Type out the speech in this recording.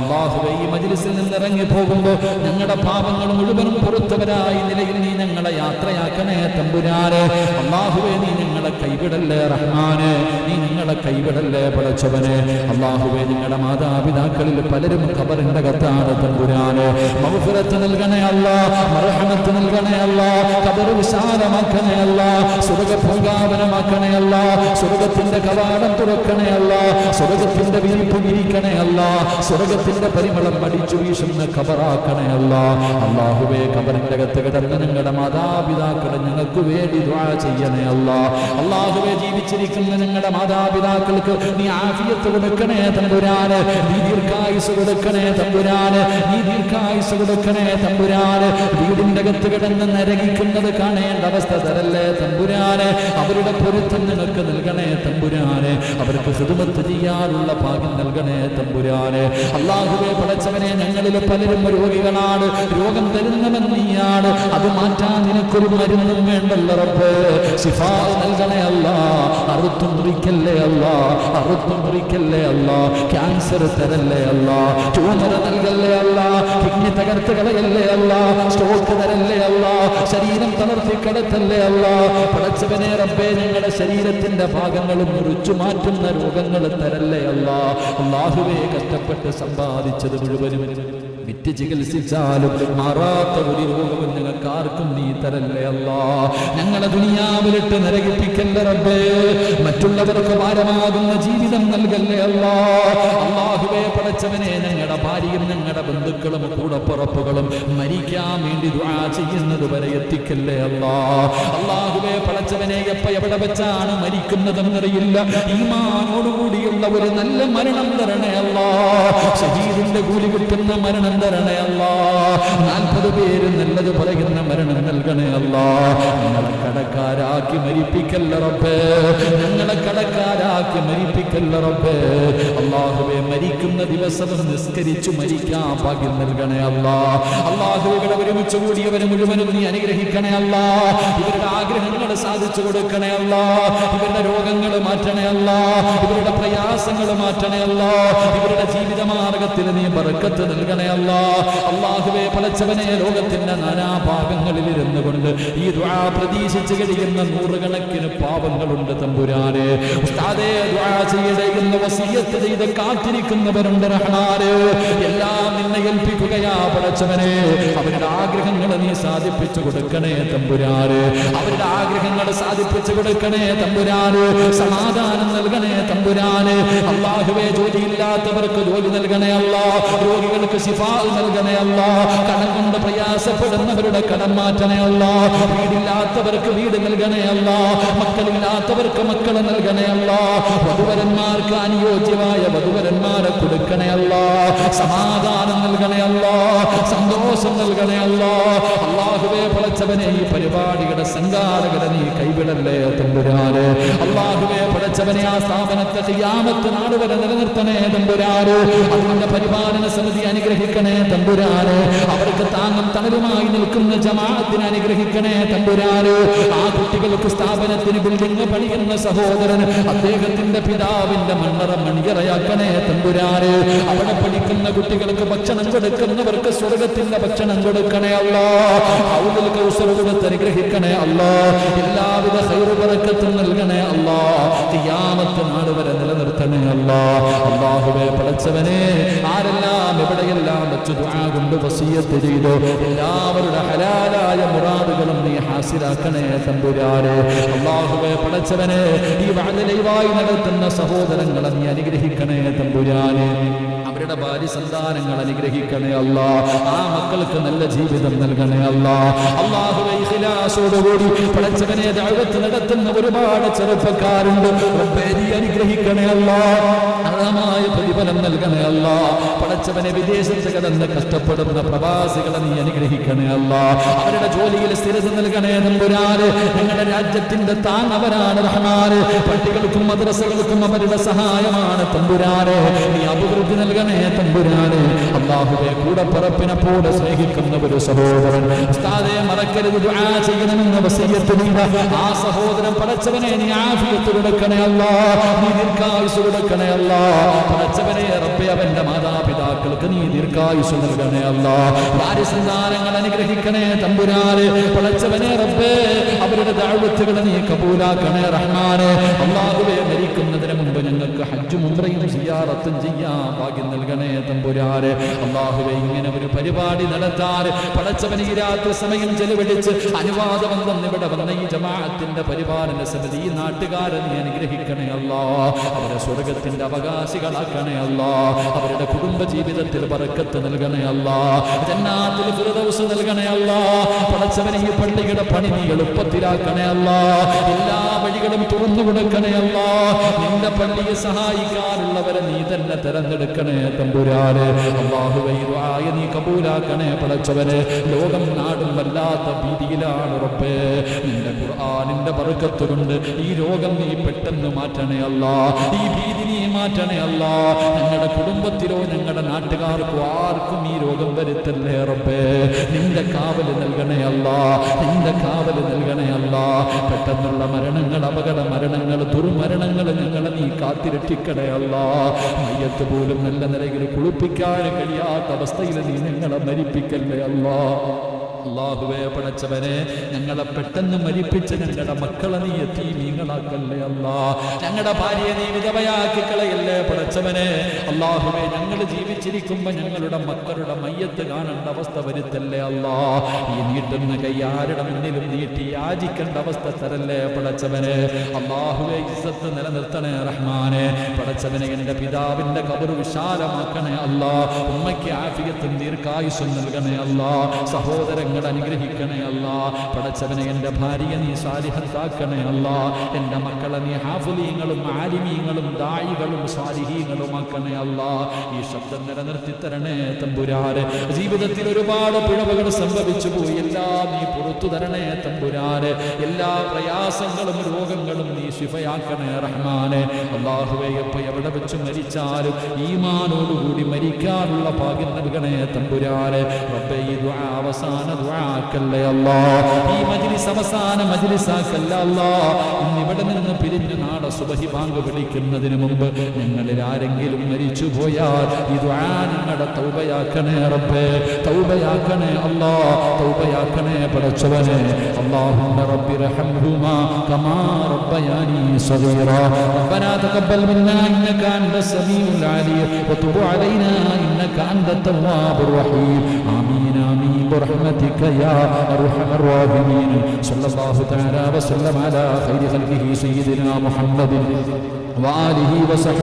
അള്ളാഹുവെ ഈ മജിലിസിൽ നിന്ന് ഇറങ്ങി പോകുമ്പോ ഞങ്ങളുടെ പാപങ്ങൾ മുഴുവനും പുറത്തവരായി നിലയിൽ നീ ഞങ്ങളെ യാത്രയാക്കണേ തമ്പുരാനെ. അള്ളാഹുവെ നീ ഞങ്ങളെ കൈവിടല്ലേ റഹ്മാനെ. നീ ഞങ്ങളെ കൈവിടല്ലേ പടച്ചവനെ. അള്ളാഹുവെ ഞങ്ങളുടെ മാതാപിതാക്കളിൽ പലരും ഖബറിന്റെ കത്താണ് തമ്പുരാനെ. മൗഫിറത്ത് നൽകണേ അല്ല മറഹണത്ത് നൽകണേ അല്ല ഖബർ വിശാലമാക്കണേ അല്ല സ്വർഗ പൂങ്കാവനമാക്കണേ അല്ല സ്വർഗത്തിന്റെ കവാടം തുറക്കണേ അല്ല സ്വർഗത്തിന്റെ വിരിപ്പ് വിരിക്കണേ അല്ല സ്വർഗത്തിന്റെ പരിമളം അടിച്ചു വീശുന്ന ഖബറാക്കണേ അല്ല. അള്ളാഹുവേ ഖബറിന്റെ അകത്ത് കിടന്ന ഞങ്ങളുടെ മാതാപിതാക്കളെ ഞങ്ങൾക്ക് വേണ്ടി ദുആ ചെയ്യണേ അല്ല. അള്ളാഹുവേ ജീവിച്ചിരിക്കുന്ന ഞങ്ങളുടെ മാതാപിതാക്കൾക്ക് നീ ആഫിയത്ത് കൊടുക്കണേ തമ്പുരാന്. നീ ദീർഘായുസ് കൊടുക്കണേ തമ്പുരാന്. നീ ദീർഘായുസ് കൊടുക്കണേ തമ്പുരാന്. വീടിന്റെ അകത്ത് കിടന്ന് നരകിക്കുന്നത് കാണേണ്ട അവസ്ഥ തരല്ലേ തമ്പുരാന്. അവരുടെ പൊരുത്തം നിങ്ങൾക്ക് നൽകണേ തമ്പുരാന്. അവർക്ക് ഹൃദമത്ത് ചെയ്യാനുള്ള ഭാഗ്യം നൽകണേ തമ്പുരാന്. അള്ളാഹുവെ പടച്ചവനെ ഞങ്ങളിൽ പലരും രോഗികളാണ്. രോഗം തരുന്നവൻ നീയാണ്. അത് മാറ്റാൻ നിനക്കൊരു മരുന്നും വേണ്ടല്ലോ റബ്ബ്. ശിഫാ നൽകണേ അല്ല. അറുത്തും മുറിക്കല്ലേ അല്ല. അറുത്തും മുറിക്കല്ലേ അല്ല. ക്യാൻസർ തരല്ലേ അല്ല. ട്യൂമർ നൽകല്ലേ അല്ല. കിഡ്നി തകർത്ത് കളയല്ലേ അല്ല. സ്റ്റോക്ക് തരല്ലേ അല്ല. ശരീരം തളർത്തി കിടത്തല്ലേ അല്ല? പടച്ചവനെ റബ്ബേ ഞങ്ങളുടെ ശരീരത്തിന്റെ ഭാഗങ്ങൾ മുറിച്ചു മാറ്റുന്ന രോഗങ്ങൾ തരല്ലേ അല്ല? കഷ്ടപ്പെട്ട് സമ്പാദിച്ചത് മുഴുവനും വിറ്റ് ചികിത്സിച്ചാലും മാറാത്ത ഒരു രോഗവും ഞങ്ങൾക്ക് ആർക്കും നീ തരല്ലേ അല്ല. ഞങ്ങളെ ദുനിയാവിലിട്ട് നരകിപ്പിക്കല്ലേ റബ്ബേ. മറ്റുള്ളവർക്ക് ഭാരമാകുന്ന ജീവിതം നൽകല്ലേ അല്ല. അള്ളാഹുവേ പടച്ചവനെ ഞങ്ങളുടെ ഭാര്യയും ഞങ്ങളുടെ ബന്ധുക്കളും കൂടപ്പുറപ്പുകളും മരിക്കാൻ വേണ്ടി ദുആ ചെയ്യുന്നത് വരെ എത്തിക്കല്ലേ അല്ല. അള്ളാഹുവേ പടച്ചവനെ എപ്പ എവിടെ വെച്ചാണ് മരിക്കുന്നതെന്നറിയില്ല. ഈമാനോടുകൂടിയുള്ള ഒരു നല്ല മരണം തരണേ അല്ല. ഷഹീദിന്റെ കൂലി കിട്ടുന്ന മരണം തരണേ അല്ല. നാൽപ്പത് പേര് നല്ലത് പറയുന്ന മരണം നൽകണേ അല്ല. ഞങ്ങളെ കടക്കാരാക്കി മരിപ്പിക്കല്ല റബ്ബേ. ഞങ്ങളെ കടക്കാരാക്കി മരിപ്പിക്കല്ല റബ്ബേ. അള്ളാഹുവെ മരിക്കുന്ന ദിവസം നിസ്കരിച്ചു മരിക്കാൻ ഭാഗ്യം നൽകണേ അല്ല. അള്ളാഹു ഇവിടെ ഒരുമിച്ച് കൂടിയവരെ മുഴുവനും നീ അനുഗ്രഹിക്കണേ അല്ല. ഇവരുടെ ആഗ്രഹങ്ങൾ സാധിച്ചു കൊടുക്കണേ അല്ല. ഇവരുടെ രോഗങ്ങൾ മാറ്റണേ അല്ല. ഇവരുടെ പ്രയാസങ്ങൾ മാറ്റണേ അല്ല. ഇവരുടെ ജീവിത മാർഗത്തിൽ നീ ബർക്കത്ത് നൽകണേ അല്ല. അള്ളാഹുവെ പലച്ചവനെ ലോകത്തിന്റെ നാനാഭാഗങ്ങളിൽ ഇരുന്നു കൊണ്ട് ഈ ദുആ പ്രതീക്ഷിച്ച് കഴിയുന്ന നൂറുകണക്കിന് പാപങ്ങളുണ്ട് തമ്പുരാനെ. ഉസ്താദേ ചെയ്യടയുന്ന വസിയത്ത് ചെയ്ത് കാത്തിരിക്കുന്നവരുണ്ട് എല്ലാം നിന്നെ ഏൽപ്പിക്കുകയാ പടച്ചവനെ. അവരുടെ ആഗ്രഹങ്ങൾ നീ സാധിപ്പിച്ചു കൊടുക്കണേ തമ്പുരാന്. അവരുടെ ആഗ്രഹങ്ങൾ സാധിപ്പിച്ചു കൊടുക്കണേ തമ്പുരാന്. സമാധാനം നൽകണേ തമ്പുരാന്. അള്ളാഹുവെ ജോലിയില്ലാത്തവർക്ക് ജോലി നൽകണേ അല്ല രോഗികൾക്ക് ശിഫാ നൽകണേ അല്ല കടം കൊണ്ട് പ്രയാസപ്പെടുന്നവരുടെ കടം മാറ്റണേ അല്ല വീടില്ലാത്തവർക്ക് വീട് നൽകണേ അല്ല മക്കളില്ലാത്തവർക്ക് മക്കളെ നൽകണേ അല്ല വധുവരന്മാർക്ക് അനുയോജ്യമായ വധുവരന്മാരെ കൊടുക്കണേ അല്ല സമാധാനം നൽകണേ അല്ല സന്തോഷം നൽകണേ അല്ല അള്ളാഹുവെ പടച്ചവനെ ഈ പരിപാടിയുടെ സംഘാടകരെ നീ കൈവിടല്ലേ തമ്പുരാര് അള്ളാഹുവെ പടച്ചവനെ ആ സ്ഥാപനത്തെ ചെയ്യാമത്ത് നാട് വരെ നിലനിർത്തണേ തമ്പുരാര് അതിന്റെ പരിപാലന സമിതി അനുഗ്രഹിക്കണേ തമ്പുരാര് അവർക്ക് താങ്ങും തണലുമായി നിൽക്കുന്ന ജമാഅത്തിന് അനുഗ്രഹിക്കണേ തമ്പുരാര് ആ കുട്ടികൾക്ക് സ്ഥാപനത്തിന് ബിൽഡിംഗ് പണിയുന്ന സഹോദരൻ അദ്ദേഹത്തിന്റെ പിതാവിന്റെ മണ്ണറ മണിയറയാക്കണേ തമ്പുരാര് അവിടെ പഠിക്കുന്ന കുട്ടികൾക്ക് ഭക്ഷണം കൊടുക്കുന്നവർക്ക് സ്വർഗത്തിന്റെ ഭക്ഷണം കൊടുക്കണേ അല്ല. കൊടുത്ത് അനുഗ്രഹിക്കണേ അല്ല. എല്ലാവിധ സൈറുപറക്കത്തും നൽകണേ അല്ല. ഖിയാമത്ത് നാട് വരെ നിലനിർത്തണേ അല്ല. അള്ളാഹുവെ പടച്ചവനെ ആരെല്ലാം എവിടെയെല്ലാം വെച്ച് ദുആ കൊണ്ട് വസീയത്ത് ചെയ്തു എല്ലാവരുടെ ഹലാലായ മുറാദുകളും നീ ഹാസിലാക്കണേ തമ്പുരാരെ അള്ളാഹുവെ പടച്ചവനെ ഈ വാഴലൈവായി നടത്തുന്ന സഹോദരങ്ങളെ നീ അനുഗ്രഹിക്കണേ തമ്പുരാനെ. അവരുടെ ഭാര്യ സന്താനങ്ങൾ അനുഗ്രഹിക്കണേ അല്ല. ആ മക്കൾക്ക് നല്ല ജീവിതം നൽകണേ അല്ല. അള്ളാഹുലാസോടുകൂടി പടച്ചവനെ ദഅവത്ത് നടത്തുന്ന ഒരുപാട് ചെറുപ്പക്കാരുണ്ട്. അനുഗ്രഹിക്കണേ അല്ല. അർഹമായ പ്രതിഫലം നൽകണേ അല്ല. പടച്ചവനെ വിദേശത്ത് കിടന്ന് കഷ്ടപ്പെടുന്ന പ്രവാസികളെ നീ അനുഗ്രഹിക്കണേ അല്ല. അവരുടെ ജോലിയിൽ സ്ഥിരത നൽകണേ നമ്പുരാന് ഞങ്ങളുടെ രാജ്യത്തിന്റെ താൻ അവരാണ് റഹ്മാന്. പട്ടികൾക്കും മദ്രസകൾക്കും അവരുടെ സഹായമാണ് തമ്പുരാന്. നീ അഭിവൃദ്ധി നൽകണേ തമ്പുരാന്. അള്ളാഹുവെ കൂടെ പറപ്പിനെ പോലെ സ്നേഹിക്കുന്ന ഒരു സഹോദരൻ. മറക്കരുത് ദുആ ആ സഹോദരൻ പടച്ചവനെ നീ ആഫിയത്ത് കൊടുക്കണേ അല്ല. നീ ദീർഘായുസ് കൊടുക്കണേ അല്ല. പടച്ചവനെ റബ്ബെ അവന്റെ മാതാപിതാക്കൾ അവർക്ക് ദീർഘായുസ് നൽകണേ അല്ല. വാരിസന്താനങ്ങൾ അനുഗ്രഹിക്കണേ തമ്പുരാന്. പടച്ചവനെ റബ്ബേ അവരുടെ ദാഴ്വത്തുകളെ നീ കബൂലാക്കണേ റഹ്മാനെ. അള്ളാഹുവെ മരിക്കുന്നതിന് മുമ്പ് ഞങ്ങൾക്ക് ഹജ്ജും ഉംറയും സിയാറത്തും ചെയ്യാ ഭാഗ്യം നൽകണേ തമ്പുരാന്. അള്ളാഹുവെ ഇങ്ങനെ ഒരു പരിപാടി നടത്താൻ പളച്ചവനെ ഈ രാത്രി സമയം ചെലവഴിച്ച് അനുവാദം വന്ന് ഇവിടെ വന്ന ഈ ജമാഅത്തിന്റെ പരിപാലന സമിതി ഈ നാട്ടുകാരെ നീ അനുഗ്രഹിക്കണേ അല്ലാ. അവരെ സ്വർഗത്തിന്റെ അവകാശികളാക്കണേ അല്ലാ. അവരുടെ കുടുംബ ജീവിതത്തിൽ പറക്കത്ത് നൽകണേ അല്ല. ജന്നാത്തിൽ ഫിർദൗസ് നൽകണേ അല്ല. പടച്ചവനെ ഈ പള്ളിയുടെ പണി നീ എളുപ്പത്തിലാക്കണേ അല്ല. എല്ലാ വഴികളും തുറന്നു കൊടുക്കണേ അല്ല. നിന്റെ പള്ളിയെ സഹായിക്കാനുള്ളവരെ നീ തന്നെ തെരഞ്ഞെടുക്കണേ തമ്പുരാന്. അള്ളാഹുവൈവായ നീ കബൂലാക്കണേ പടച്ചവന്. ലോകം നാടും വല്ലാത്ത ഭീതിയിലാണ് ഉറപ്പ് നിന്റെ ഖുർആാനിന്റെ പറക്കത്തുകൊണ്ട് ഈ രോഗം നീ പെട്ടെന്ന് മാറ്റണേ അല്ല. ഈ ഭീതി നീ മാറ്റണേ അല്ല. ഞങ്ങളുടെ കുടുംബത്തിലോ ഞങ്ങളുടെ നാട്ടുകാർക്കോ ആർക്കും ഈ രോഗം വരുത്തല്ലേ റബ്ബേ. നിന്റെ കാവൽ നൽകണേ അല്ല. നിന്റെ കാവൽ നൽകണേ അല്ല. പെട്ടെന്നുള്ള മരണങ്ങൾ അപകട മരണങ്ങൾ ദുർമരണങ്ങൾ ഞങ്ങളെ നീ കാത്തിരക്ഷിക്കണേ അല്ല. മയ്യത്ത് പോലും നല്ല നിലയിൽ കുളിപ്പിക്കാൻ കഴിയാത്ത അവസ്ഥയിൽ നീ ഞങ്ങളെ മരിപ്പിക്കല്ലേ അല്ലാ. അള്ളാഹുവേ പടച്ചവനെ ഞങ്ങളെ പെട്ടെന്ന് മരിപ്പിച്ച് ഞങ്ങളുടെ മക്കളെ നീ എത്തി നീങ്ങളാക്കല്ലേ അല്ലാ. ഞങ്ങളുടെ ഭാര്യയെ നീ വിധവയാക്കി കളയല്ലേ പടച്ചവനെ. അള്ളാഹുവേ ഞങ്ങൾ ജീവിച്ചിരിക്കുമ്പോ ഞങ്ങളുടെ മക്കളുടെ മയ്യത്ത് കാണേണ്ട അവസ്ഥ വരുത്തല്ലേ അല്ലാ. ഈ നീട്ടുന്ന കൈ ആരുടെ മുന്നിലും നീട്ടി യാചിക്കേണ്ട അവസ്ഥ തരല്ലേ പടച്ചവനെ. അള്ളാഹുവേ ഇസ്സത്ത് നിലനിർത്തണേ റഹ്മാനെ. പടച്ചവനെ എന്റെ പിതാവിന്റെ കബർ വിശാലമാക്കണേ അല്ലാ. ഉമ്മയ്ക്ക് ആഫിയത്തും ദീർഘായുസും നൽകണേ അല്ലാ. സഹോദരങ്ങൾ അനുഗ്രഹിക്കണേ അല്ല. പടച്ചവനെ എന്റെ ഭാര്യ നീ സാലിഹത്താക്കണേ അല്ല. എന്റെ മക്കളെ നീ ഹാഫുലീങ്ങളും ആലിമീങ്ങളും ദായികളും സാലിഹീങ്ങളും ആക്കണേ അല്ല. ഈ ശബ്ദം നിലനിർത്തി തരണേ തമ്പുരാര് ജീവിതത്തിൽ ഒരുപാട് പിഴവുകൾ സംഭവിച്ചു പോയി. എല്ലാം നീ പുറത്തു തരണേ തമ്പുരാര് എല്ലാ പ്രയാസങ്ങളും രോഗങ്ങളും നീ ശിഫയാക്കണേ റഹ്മാനെ. അള്ളാഹുവെ എപ്പോ എവിടെ വെച്ച് മരിച്ചാലും ഈമാനോടുകൂടി മരിക്കാനുള്ള ഭാഗ്യം നൽകണേ തമ്പുരാര് റബ്ബേ ഈ അവസാന ദുആക്കല്ലേ അല്ലാ ഈ മജ്ലിസ് അവസാന മജ്ലിസാക്കല്ല അല്ലാ ഇന്ന് ഇവിടെ നിന്ന് പിരിഞ്ഞ് നാളെ സുബഹി ബാങ്ക് വിളിക്കുന്നതിന് മുമ്പ് ഞങ്ങളിൽ ആരെങ്കിലും മരിച്ചു പോയാൽ ഈ ദുആ ഞങ്ങളുടെ തൗബയാക്കണേ റബ്ബേ തൗബയാക്കണേ അല്ലാ തൗബയാക്കണേ പടച്ചവനെ اللهم رب ارحمهما كما ربياني صغيرا ربنا تقبل منا انك انت السميع العليم وتب علينا انك انت التواب الرحيم امين امين برحمتك يا أرحم الراحمين. صلى الله تعالى وسلم على خير خلقه سيدنا محمد وآله وصحبه